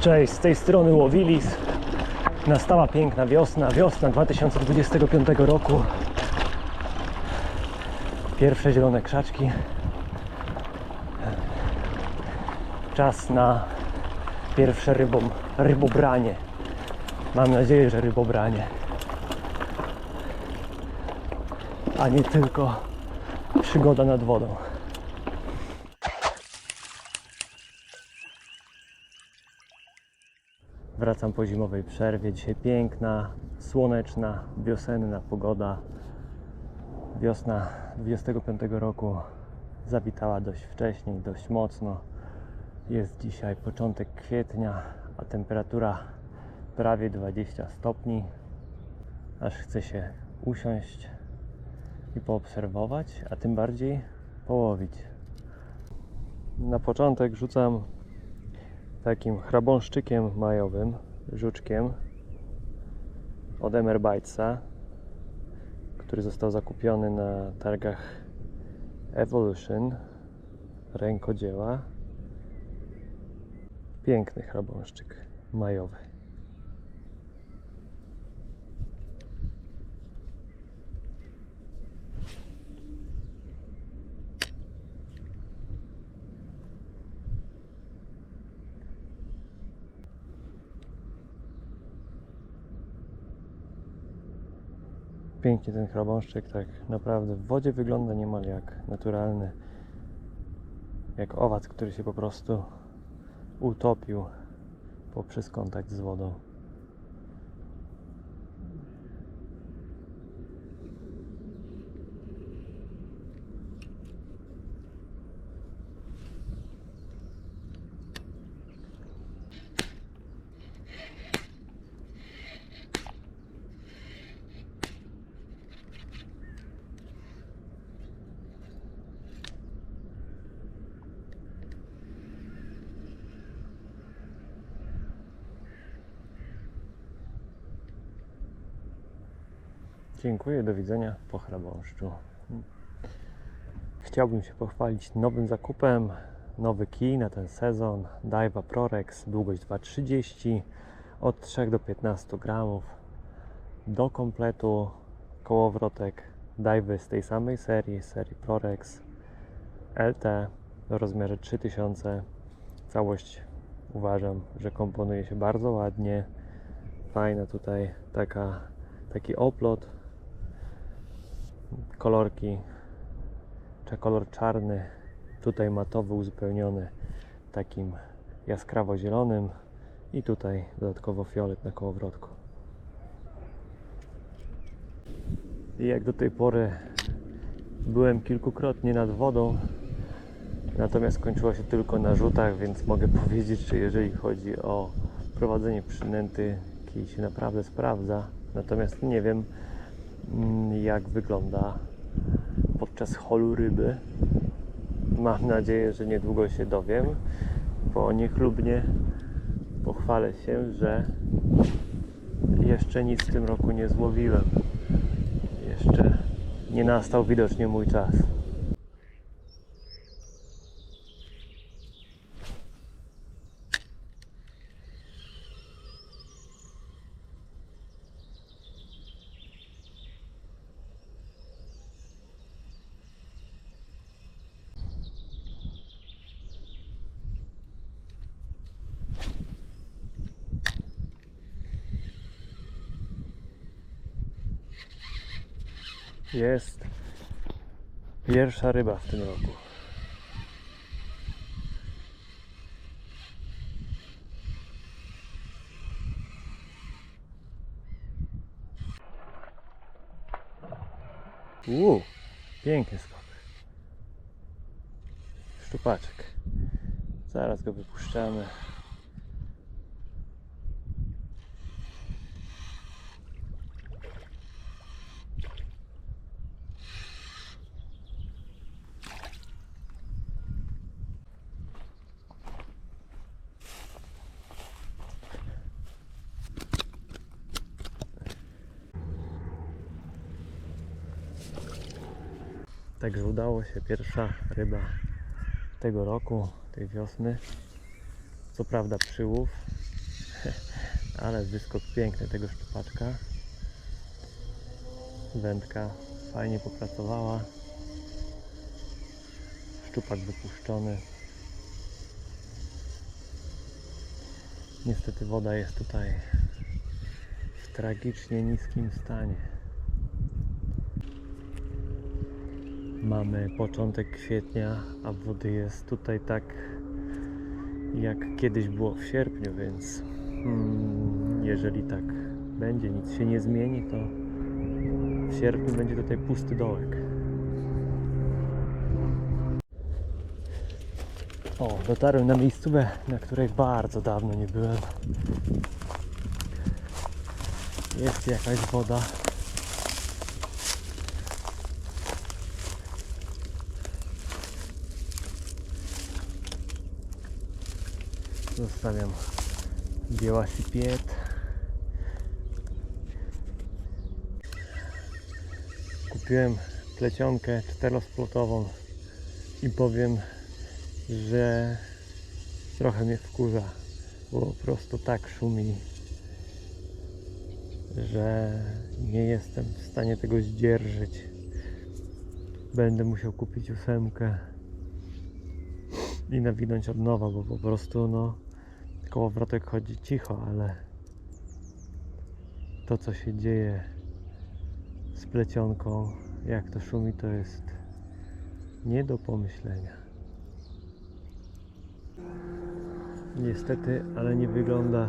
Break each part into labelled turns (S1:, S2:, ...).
S1: Cześć, z tej strony Łowilis. Nastała piękna wiosna, wiosna 2025 roku. Pierwsze zielone krzaczki. Czas na pierwsze rybom, rybobranie. Mam nadzieję, że rybobranie. A nie tylko przygoda nad wodą. Wracam po zimowej przerwie. Dzisiaj piękna, słoneczna, wiosenna pogoda. Wiosna 25 roku zawitała dość wcześnie, dość mocno. Jest dzisiaj początek kwietnia, a temperatura prawie 20 stopni. Aż chce się usiąść i poobserwować, a tym bardziej połowić. Na początek rzucam takim chrabąszczykiem majowym, żuczkiem od Emerbajtsa, który został zakupiony na targach Evolution rękodzieła. Piękny chrabąszczyk majowy. Pięknie ten chrabąszczyk, tak naprawdę w wodzie wygląda niemal jak naturalny, jak owac, który się po prostu utopił poprzez kontakt z wodą. Dziękuję, do widzenia po chrabąszczu. Chciałbym się pochwalić nowym zakupem. Nowy kij na ten sezon. Daiwa Prorex, długość 2,30 od 3 do 15 gramów. Do kompletu kołowrotek Daiwy z tej samej serii, serii Prorex LT w rozmiarze 3000. Całość uważam, że komponuje się bardzo ładnie. Fajna tutaj taka, taki oplot kolorki, kolor czarny, tutaj matowy uzupełniony takim jaskrawo zielonym i tutaj dodatkowo fiolet na kołowrotku. I jak do tej pory byłem kilkukrotnie nad wodą, natomiast skończyło się tylko na rzutach, więc mogę powiedzieć, że jeżeli chodzi o prowadzenie przynęty, kij się naprawdę sprawdza. Natomiast nie wiem, jak wygląda podczas holu ryby. Mam nadzieję, że niedługo się dowiem, bo niechlubnie pochwalę się, że jeszcze nic w tym roku nie złowiłem. Jeszcze nie nastał widocznie mój czas. Jest pierwsza ryba w tym roku. Uuu, piękny skok. Szczupaczek. Zaraz go wypuszczamy. Także udało się pierwsza ryba tego roku, tej wiosny. Co prawda przyłów, Ale wyskok piękny tego szczupaczka. Wędka fajnie popracowała. Szczupak wypuszczony. Niestety woda jest tutaj w tragicznie niskim stanie. Mamy początek kwietnia, a wody jest tutaj tak jak kiedyś było w sierpniu, więc mm, jeżeli tak będzie, nic się nie zmieni, to w sierpniu będzie tutaj pusty dołek. O, dotarłem na miejscówkę, na której bardzo dawno nie byłem. Jest jakaś woda. Zostawiam białasi piet. Kupiłem plecionkę czterosplotową i powiem, że trochę mnie wkurza, bo po prostu tak szumi, że nie jestem w stanie tego zdzierżyć. Będę musiał kupić ósemkę i nawinąć od nowa, bo po prostu no kołowrotek chodzi cicho, ale to co się dzieje z plecionką, jak to szumi, to jest nie do pomyślenia. Niestety, ale nie wygląda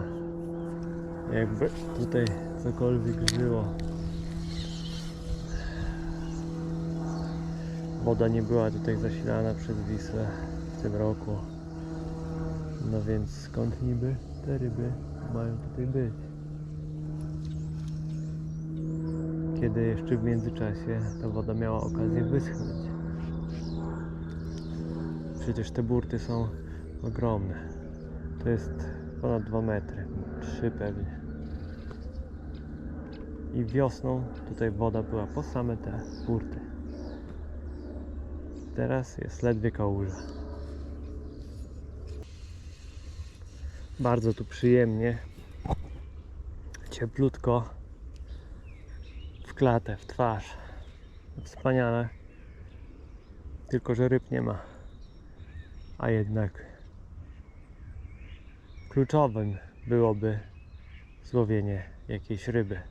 S1: jakby tutaj cokolwiek żyło. Woda nie była tutaj zasilana przez Wisłę w tym roku. No więc skąd niby te ryby mają tutaj być? Kiedy jeszcze w międzyczasie ta woda miała okazję wyschnąć. Przecież te burty są ogromne. To jest ponad 2 metry, 3 pewnie. I wiosną tutaj woda była po same te burty. Teraz jest ledwie kałuża. Bardzo tu przyjemnie. Cieplutko. W klatę, w twarz. Wspaniale. Tylko, że ryb nie ma. A jednak kluczowym byłoby złowienie jakiejś ryby.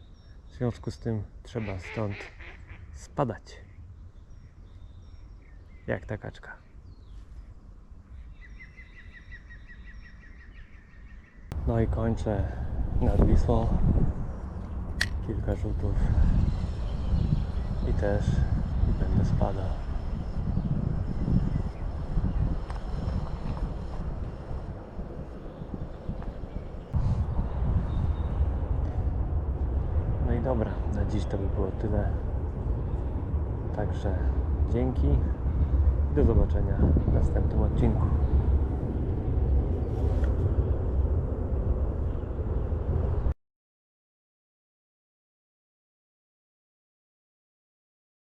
S1: W związku z tym trzeba stąd spadać. Jak ta kaczka. No i kończę nad Wisłą. Kilka rzutów. I też będę spadał. No i dobra, na dziś to by było tyle. Także dzięki i do zobaczenia w następnym odcinku.